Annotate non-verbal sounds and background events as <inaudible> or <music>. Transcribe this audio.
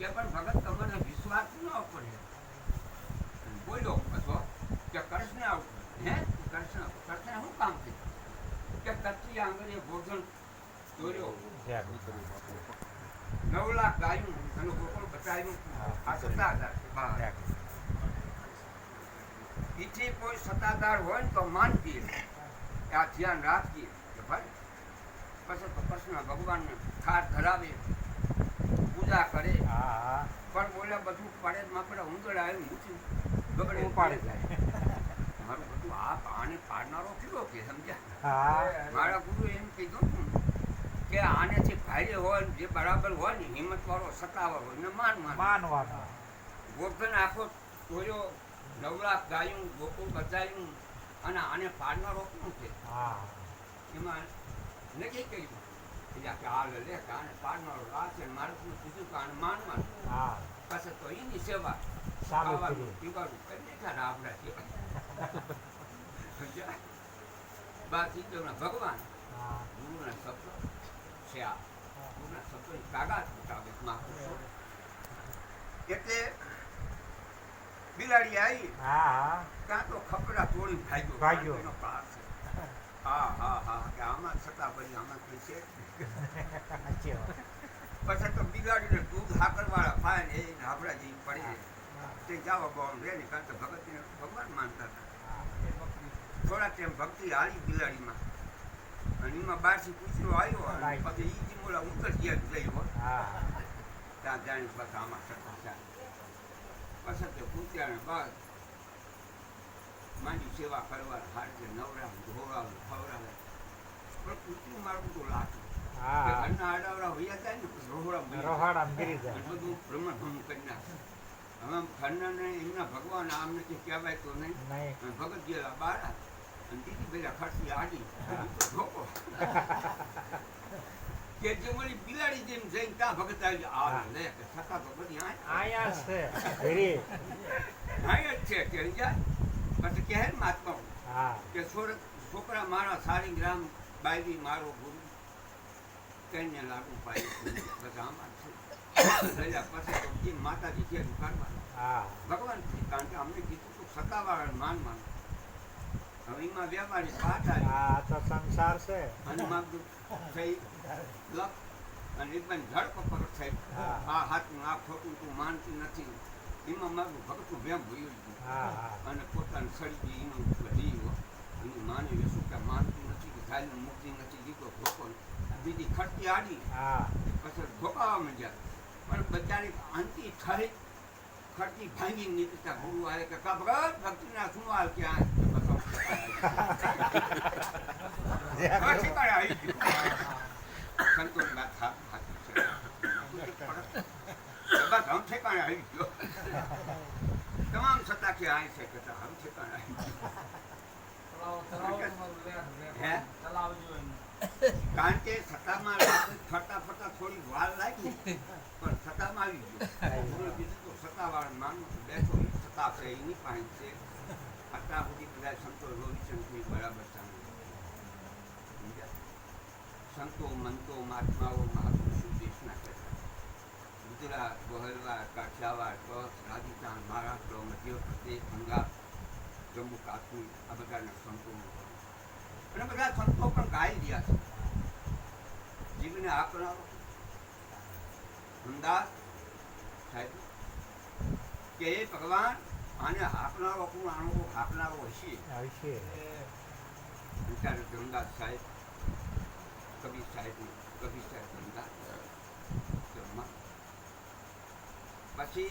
કે પણ ભગત તમને વિશ્વાસ ન પડે બોલ્યો અથવા કે કૃષ્ણ આવું. હે? કૃષ્ણ કૃષ્ણ શું કામ છે. કે કચ્છી આંગળીએ ભોજન દોર્યો. નવ લાખ ગાયું. અને ગોકુળ બચાવ્યું આ સત્તાધાર. ઈથી કોઈ સત્તાધાર હોય ને તો માનતી આ ધ્યાન રાખીએ. કે ભાઈ પછી તો કૃષ્ણ ભગવાનને ખાર ધરાવે. પૂજા કરે. પણ બોલ્યા બધું પડે માં પડે આવ્યું છું બગડે. પાડે જાય. મારું બધું આ આને પાડનારો કેવો કે સમજ્યા? મારા ગુરુ એમ કીધું કે આને જે ભાઈ હોય જે બરાબર હોય ને હિંમત વાળો સત્તાવાર હોય ને માન માન. માનવાનો. ગોર્ધન આખો જોયો નવલાખ ગાયું ગોકુળ બચાવ્યું અને આને પાડનારો કોણ છે હા. એમાં નક્કી કર્યું. બાકી ભગવાન. ગુરુના શબ્દ છે આ. ગુરુના શબ્દોની તાકાત મુતાબિક મહાપુરુષો. એટલે બિલાડી આવી હા હા. તો ખપડા તોડી ભાગ્યો. ભાગ્યો. એનો છે હા હા હા. કે આમાં છતાં પછી આમાં કઈ છે? પછી તો બિલાડીને દૂધ હાકર વાળા ને એ આપણા જેવી પડી તે જાવ બોમ રે ને કારણ કે ભગતને ભગવાન માનતા હતા. થોડા ટાઈમ ભક્તિ હાલી બિલાડીમાં. અને એમાં બહારથી કૂતરો આવ્યો પછી એ જી મોલા ઉતર ગયા જ ગઈ હોય ત્યાં જાણી પછી આમાં સત્તા ચાલે પછી તે માંડી સેવા કરવા હાર જે ખવડાવે પણ કૂતરું મારું તો લાગતું કે હા ઘરના આડાવડા વૈયા જાય ને રોહડા મરી ગીરી જાય. બધું બ્રહ્મભમ કરી નાખે. હવે ઘરનાને એમના ભગવાન આમને કે કહેવાય તો નહીં. નહીં. ભગત ગયેલા બારા અને બીજી બધા ખર્ચી આડી. હા. કે જે ઓલી બિલાડી જેમ જઈને ત્યાં ભગત આવી આ લે છતાં તો આયા. છે આય છે કે પછી કહે મહાત્મા કે છોકરા મારા સારી ગ્રામ બાયડી મારો ગુરુ. કઈને લાગુ પાડી બધા આમાં છે. પછી તો જે માતાજી કે કરવા ભગવાન કારણ કે અમને કીધું તું સત્તાવાળા માન હવે એમાં વ્યવહારિક વાત આ તો સંસાર છે. અને માગું થઈ લખ અને એકદમ ધરપકડ થઈ હા. આ હાથનું આ ખોટું તું માનતી નથી. એમાં મારું ભગતું વેમ હા. અને પોતાની સળગી એનું બધી એની માની શું કે માનતું નથી કે ગાયનું મુક્તિ નથી દીકરો બીજી ખર્ચી આડી. હા. પછી ધોકાવા માંડ્યા પણ બચારી અંતિ ઠરી ખર્ચી ભાંગી નીકળતા. ગુરુ આવે કે કા ભક્તિના શું હાલ કે આ <laughs> છે. બસ હમ ઠેકાણે આવી ગયો. તમામ સત્તા કે છે કે આવી ગયો હે? કારણ કે સત્તામાં ફરતા ફરતા થોડી વાર લાગી પણ સત્તામાં આવી ગયો. કીધું તો સત્તાવાળા માનવું બેઠો એ સત્તા છે એની પાસે છે. અત્યાર સુધી બધા સંતો રોહિચંદ બરાબર ચાલુ સંતો મંતો મહાત્માઓ મહાપુરુષો દેશના કરતા ગુજરાત ગોહરવા કાઠિયાવાડ કચ્છ રાજસ્થાન મહારાષ્ટ્ર મધ્યપ્રદેશ બંગાળ જમ્મુ કાશ્મીર આ બધાના સંતોનો અને બધા સંતો પણ ગાઈ રહ્યા છે. જીવને કરાવો અંદાજ સાહેબ કે એ ભગવાન આને હાકનારો કોણ આનો હાકનારો હશે. વિચારે ધનદાસ સાહેબ કબીર સાહેબ કબીર સાહેબ ધનદાસ પછી